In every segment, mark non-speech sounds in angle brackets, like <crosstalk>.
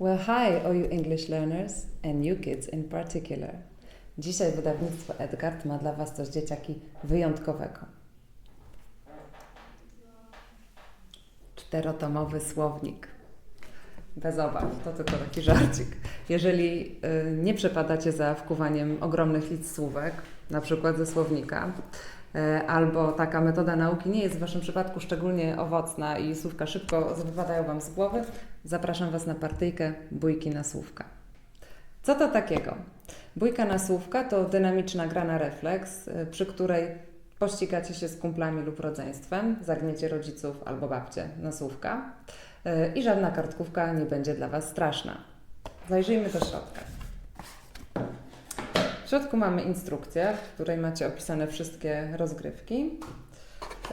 Well, hi, all you English learners and you kids in particular. Dzisiaj wydawnictwo Edgard ma dla Was coś dzieciaki wyjątkowego. Czterotomowy słownik. Bez obaw, to tylko taki żarcik. Jeżeli y, nie przepadacie za wkuwaniem ogromnych liczb słówek, na przykład ze słownika, albo taka metoda nauki nie jest w Waszym przypadku szczególnie owocna i słówka szybko wypadają Wam z głowy, zapraszam Was na partyjkę Bójki na słówka. Co to takiego? Bójka na słówka to dynamiczna gra na refleks, y, przy której pościgacie się z kumplami lub rodzeństwem, zagniecie rodziców albo babcie na słówka y, i żadna kartkówka nie będzie dla Was straszna. Zajrzyjmy do środka. W środku mamy instrukcję, w której macie opisane wszystkie rozgrywki.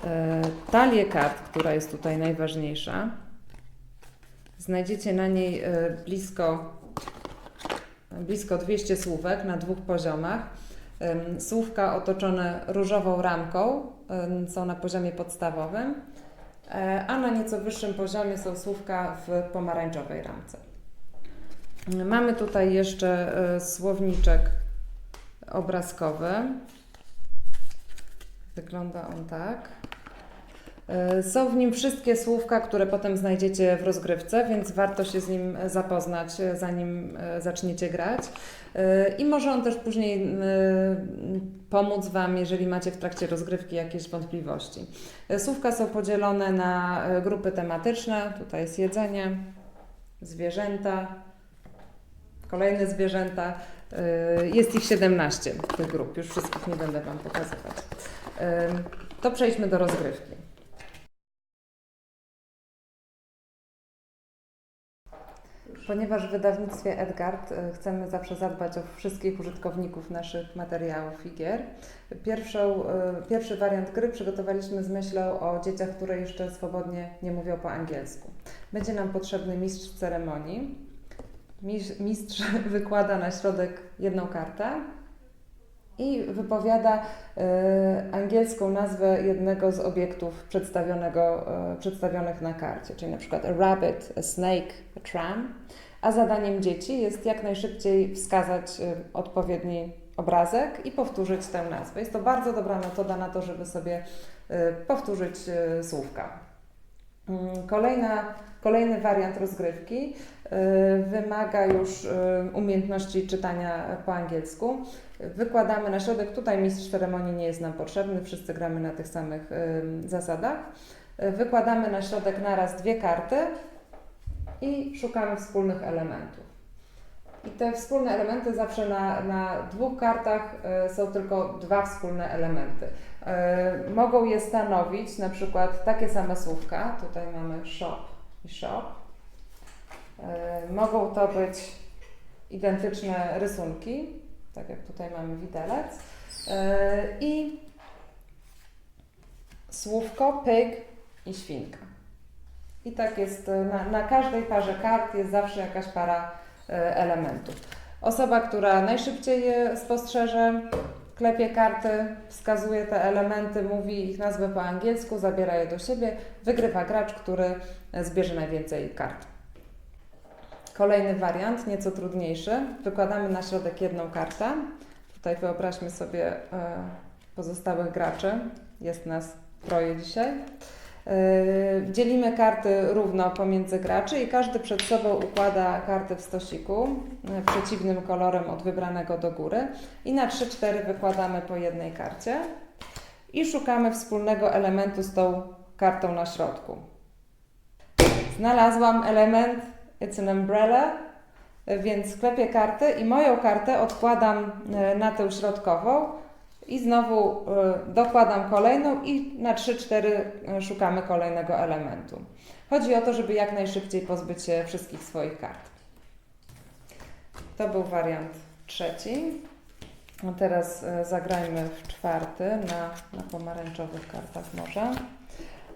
E, Talię kart, która jest tutaj najważniejsza. Znajdziecie na niej e, blisko, blisko 200 słówek na dwóch poziomach. Słówka otoczone różową ramką są na poziomie podstawowym, e, a na nieco wyższym poziomie są słówka w pomarańczowej ramce. Mamy tutaj jeszcze słowniczek obrazkowy. Wygląda on tak. E, Są w nim wszystkie słówka, które potem znajdziecie w rozgrywce, więc warto się z nim zapoznać, e, zanim e, zaczniecie grać. I może on też później pomóc Wam, jeżeli macie w trakcie rozgrywki jakieś wątpliwości. Słówka są podzielone na grupy tematyczne. Tutaj jest jedzenie, zwierzęta, kolejne zwierzęta. Y, Jest ich 17 tych grup, już wszystkich nie będę Wam pokazywać. Y, To przejdźmy do rozgrywki. Ponieważ w wydawnictwie Edgard y, chcemy zawsze zadbać o wszystkich użytkowników naszych materiałów i gier, pierwszą, pierwszy wariant gry przygotowaliśmy z myślą o dzieciach, które jeszcze swobodnie nie mówią po angielsku. Będzie nam potrzebny mistrz ceremonii, Mistrz, <laughs> wykłada na środek jedną kartę i wypowiada e, angielską nazwę jednego z obiektów przedstawionego, e, przedstawionych na karcie, czyli na przykład a rabbit, a snake, a tram. A zadaniem dzieci jest jak najszybciej wskazać e, odpowiedni obrazek i powtórzyć tę nazwę. Jest to bardzo dobra metoda na to, żeby sobie powtórzyć słówka. Mm, Kolejna, kolejny wariant rozgrywki y, wymaga już y, umiejętności czytania po angielsku. Wykładamy na środek, tutaj mistrz ceremonii nie jest nam potrzebny, wszyscy gramy na tych samych zasadach. Y, Wykładamy na środek naraz dwie karty i szukamy wspólnych elementów. I te wspólne elementy zawsze na, na dwóch kartach są tylko dwa wspólne elementy. Y, Mogą je stanowić na przykład takie same słówka, tutaj mamy shop i shop. Y, Mogą to być identyczne rysunki, tak jak tutaj mamy widelec. Y, I słówko pig i świnka. I tak jest, na, na każdej parze kart jest zawsze jakaś para elementów. Osoba, która najszybciej je spostrzeże, klepie karty, wskazuje te elementy, mówi ich nazwę po angielsku, zabiera je do siebie, wygrywa gracz, który zbierze najwięcej kart. Kolejny wariant, nieco trudniejszy. Wykładamy na środek jedną kartę. Tutaj wyobraźmy sobie e, pozostałych graczy. Jest nas troje dzisiaj. E, Dzielimy karty równo pomiędzy graczy i każdy przed sobą układa karty w stosiku e, przeciwnym kolorem od wybranego do góry i na 3-4 wykładamy po jednej karcie i szukamy wspólnego elementu z tą kartą na środku. Znalazłam element It's an umbrella, e, więc klepię kartę i moją kartę odkładam na tę środkową i znowu e, dokładam kolejną i na 3-4 e, szukamy kolejnego elementu. Chodzi o to, żeby jak najszybciej pozbyć się wszystkich swoich kart. To był wariant trzeci. A teraz e, zagrajmy w czwarty na, na pomarańczowych kartach może.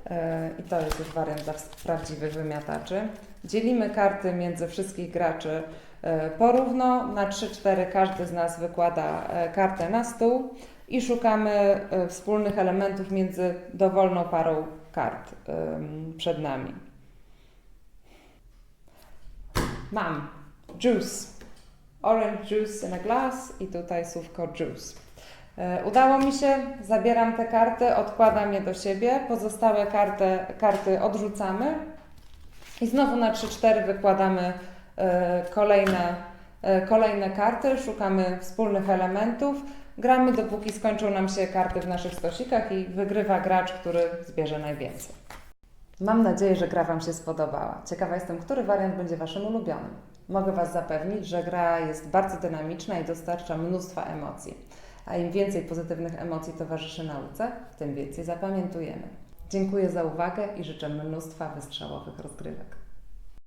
E, I to jest już wariant dla prawdziwych wymiataczy. Dzielimy karty między wszystkich graczy e, porówno. Na 3-4 każdy z nas wykłada e, kartę na stół i szukamy wspólnych elementów między dowolną parą kart przed nami. Mam juice. Orange juice in a glass i tutaj słówko juice. E, Udało mi się, zabieram te karty, odkładam je do siebie, pozostałe karty, karty odrzucamy i znowu na 3-4 wykładamy e, kolejne, e, kolejne karty, szukamy wspólnych elementów, gramy dopóki skończą nam się karty w naszych stosikach i wygrywa gracz, który zbierze najwięcej. Mam nadzieję, że gra Wam się spodobała. Ciekawa jestem, który wariant będzie Waszym ulubionym. Mogę Was zapewnić, że gra jest bardzo dynamiczna i dostarcza mnóstwa emocji. A im więcej pozytywnych emocji towarzyszy nauce, tym więcej zapamiętujemy. Dziękuję za uwagę i życzę mnóstwa wystrzałowych rozgrywek.